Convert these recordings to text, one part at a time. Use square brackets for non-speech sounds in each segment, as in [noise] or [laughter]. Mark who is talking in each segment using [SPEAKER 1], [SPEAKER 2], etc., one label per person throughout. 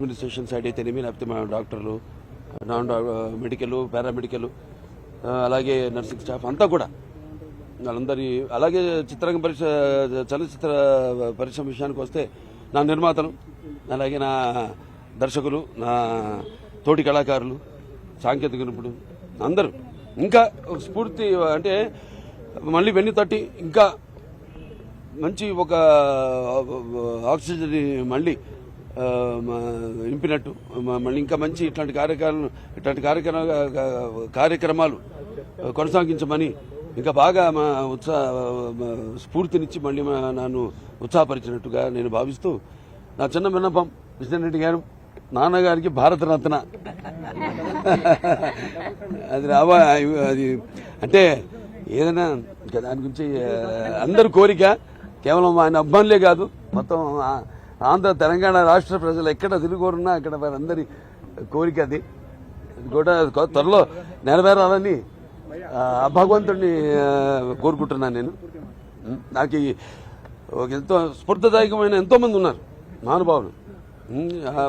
[SPEAKER 1] Administration side అయితేనేమి లేకపోతే మా డాక్టర్లు నాన్ మెడికల్ పారామెడికల్ అలాగే నర్సింగ్ స్టాఫ్ అంతా కూడా వాళ్ళందరి అలాగే చిత్రంగ పరిశ్ర చలనచిత్ర పరిశ్రమ విషయానికి వస్తే నా నిర్మాతలు అలాగే నా దర్శకులు నా తోటి కళాకారులు సాంకేతిక నిపుణులు అందరూ. ఇంకా స్ఫూర్తి అంటే మళ్ళీ వెన్ను తట్టి ఇంకా మంచి ఒక ఆక్సిజన్ మళ్ళీ నింపినట్టు. మళ్ళీ ఇంకా మంచి ఇట్లాంటి కార్యక్రమాలు ఇట్లాంటి కార్యక్రమ కార్యక్రమాలు కొనసాగించమని ఇంకా బాగా మా ఉత్సాహ స్ఫూర్తినిచ్చి మళ్ళీ నన్ను ఉత్సాహపరిచినట్టుగా నేను భావిస్తూ నా చిన్న విన్నపం కృష్ణ గారు నాన్నగారికి భారతరత్న. అది రావా అది అంటే ఏదైనా ఇంకా దాని గురించి అందరు కోరిక కేవలం ఆయన అబ్బాయిలే కాదు మొత్తం ఆంధ్ర తెలంగాణ రాష్ట్ర ప్రజలు ఎక్కడ తిరుగురున్నా అక్కడ వారందరి కోరిక అది. కూడా త్వరలో నెరవేరాలని భగవంతుడిని కోరుకుంటున్నాను నేను. నాకు ఈ ఒక ఎంతో స్ఫూర్తిదాయకమైన ఎంతో మంది ఉన్నారు మహానుభావులు.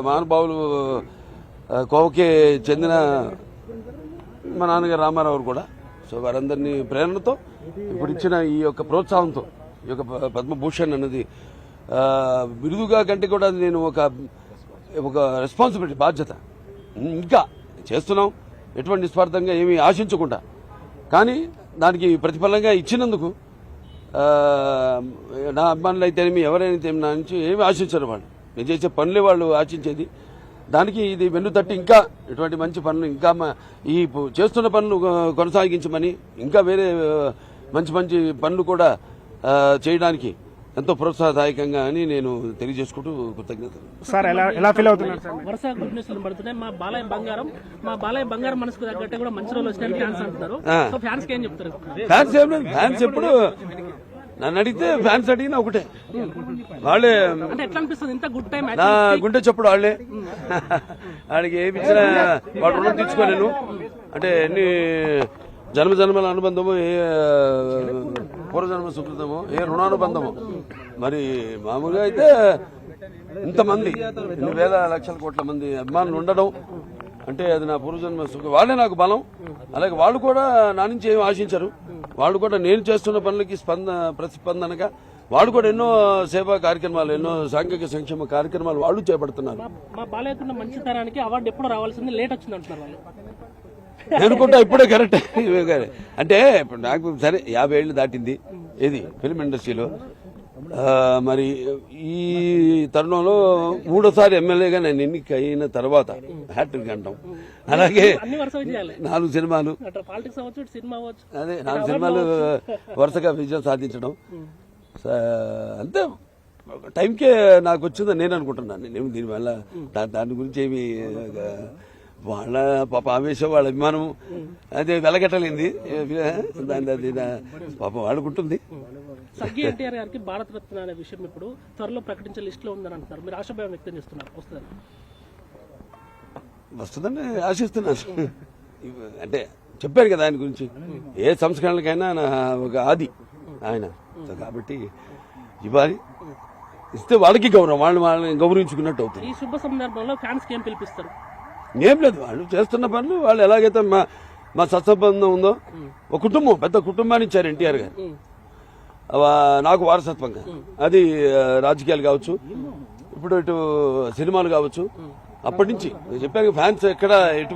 [SPEAKER 1] మహానుభావులు కోవకే చెందిన మా నాన్నగారు రామారావు కూడా. సో వారందరినీ ప్రేరణతో ఇప్పుడు ఇచ్చిన ఈ యొక్క ప్రోత్సాహంతో ఈ యొక్క పద్మభూషణ్ అన్నది బిరుదుగా కంటే కూడా అది నేను ఒక ఒక రెస్పాన్సిబిలిటీ బాధ్యత. ఇంకా చేస్తున్నాం. ఎటువంటి నిస్వార్థంగా ఏమీ ఆశించకుండా. కానీ దానికి ప్రతిఫలంగా ఇచ్చినందుకు నా అభిమానులు అయితేనేమి ఎవరైనా నా నుంచి ఏమి ఆశించరు వాళ్ళు. నేను చేసే పనులే వాళ్ళు ఆశించేది. దానికి ఇది వెన్ను తట్టి ఇంకా ఇటువంటి మంచి పనులు ఇంకా ఈ చేస్తున్న పనులు కొనసాగించమని ఇంకా వేరే మంచి మంచి పనులు కూడా చేయడానికి ఎంతో ప్రోత్సాహదాయకంగా అని నేను తెలియజేసుకుంటూ కృతజ్ఞతలు.
[SPEAKER 2] సార్ ఎలా ఎలా ఫీల్ అవుతున్నారు? సార్
[SPEAKER 3] వరుస గుడ్ న్యూస్ పడుతున్నాయి మా బాలయ్య బంగారం మా బాలయ్య బంగారం మనసుకు తగ్గట్టే కూడా మంచి రోజులు వచ్చినాయని ఫ్యాన్స్ అంటున్నారు. సో ఫ్యాన్స్ ఏం చెప్తారు?
[SPEAKER 1] ఫ్యాన్స్ ఏం లేదు. ఫ్యాన్స్ ఎప్పుడు నన్ను అడిగితే ఫ్యాన్స్ అడిగినా ఒకటే. వాళ్ళే
[SPEAKER 3] అంటే ఎట్లా అనిపిస్తుంది? ఇంత గుడ్ టైం
[SPEAKER 1] నా గుండె చెప్పుడు వాళ్ళే. [laughs] వాడికి ఏమి ఇచ్చినా వాడు రుణం తీర్చుకోలేను. అంటే ఎన్ని జన్మ జన్మల అనుబంధము ఏ పూర్వజన్మ సుకృతము ఏ రుణానుబంధము. మరి మామూలుగా అయితే ఇంతమంది ఇన్ని వేల లక్షల కోట్ల మంది అభిమానులు ఉండడం అంటే అది నా పూర్వజన్మ సుఖ వాళ్ళే నాకు బలం. అలాగే వాళ్ళు కూడా నా నుంచి ఏమి ఆశించరు. వాళ్ళు కూడా నేను చేస్తున్న పనులకి స్పంద ప్రతిస్పందనగా వాళ్ళు కూడా ఎన్నో సేవా కార్యక్రమాలు ఎన్నో సాంఘిక సంక్షేమ కార్యక్రమాలు వాళ్ళు చేపడుతున్నారు.
[SPEAKER 3] మా బాలయ్యకున్న మంచితనానికి అవార్డు ఎప్పుడు రావాల్సింది లేట్ వచ్చింది అంటున్నారు వాళ్ళు.
[SPEAKER 1] అనుకుంటా ఇప్పుడే కరెక్ట్ అంటే ఇప్పుడు నాకు సరే యాభై ఏళ్ళు దాటింది. ఏది? ఫిల్మ్ ఇండస్ట్రీలో మరి ఈ తరుణంలో మూడోసారి ఎమ్మెల్యేగా నేను ఎన్నిక అయిన తర్వాత హ్యాట్రిక్ అంటాం అలాగే నాలుగు సినిమాలు. అదే నాలుగు సినిమాలు వరుసగా విజయం సాధించడం. అంతే. టైంకే నాకు వచ్చిందని నేను అనుకుంటున్నాను. నేనేమి దీనివల్ల దాని గురించి ఏమి వాళ్ళ పాప ఆవేశం వాళ్ళ అభిమానం అదే వెలగట్టలేంది. దాని అది పాప వాళ్ళకుంటుంది
[SPEAKER 3] సగ్గి ఎన్టీఆర్ గారికి భారత రత్న అనే విషయం ఇప్పుడు త్వరలో ప్రకటించే లిస్ట్లో ఉందని అంటున్నారు. మీరు ఆశాభావం వ్యక్తం చేస్తున్నారు. వస్తుంది?
[SPEAKER 1] వస్తుందని ఆశిస్తున్నాను. అంటే చెప్పారు కదా ఆయన గురించి. ఏ సంస్కరణలకైనా నా ఒక ఆది ఆయన. కాబట్టి ఇవ్వాలి. ఇస్తే వాళ్ళకి గౌరవం. వాళ్ళు వాళ్ళని గౌరవించుకున్నట్టు అవుతుంది.
[SPEAKER 3] ఈ శుభ సందర్భంలో ఫ్యాన్స్ ఏం పిలిపిస్తారు?
[SPEAKER 1] ఏం లేదు వాళ్ళు చేస్తున్న పనులు వాళ్ళు ఎలాగైతే మా మా సత్సంబంధం ఉందో ఒక కుటుంబం పెద్ద కుటుంబాన్ని ఇచ్చారు ఎన్టీఆర్ గారు. నాకు వారసత్వంగా అది రాజకీయాలు కావచ్చు ఇప్పుడు ఇటు సినిమాలు కావచ్చు అప్పటి నుంచి. చెప్పాను ఫ్యాన్స్ ఎక్కడ ఎటు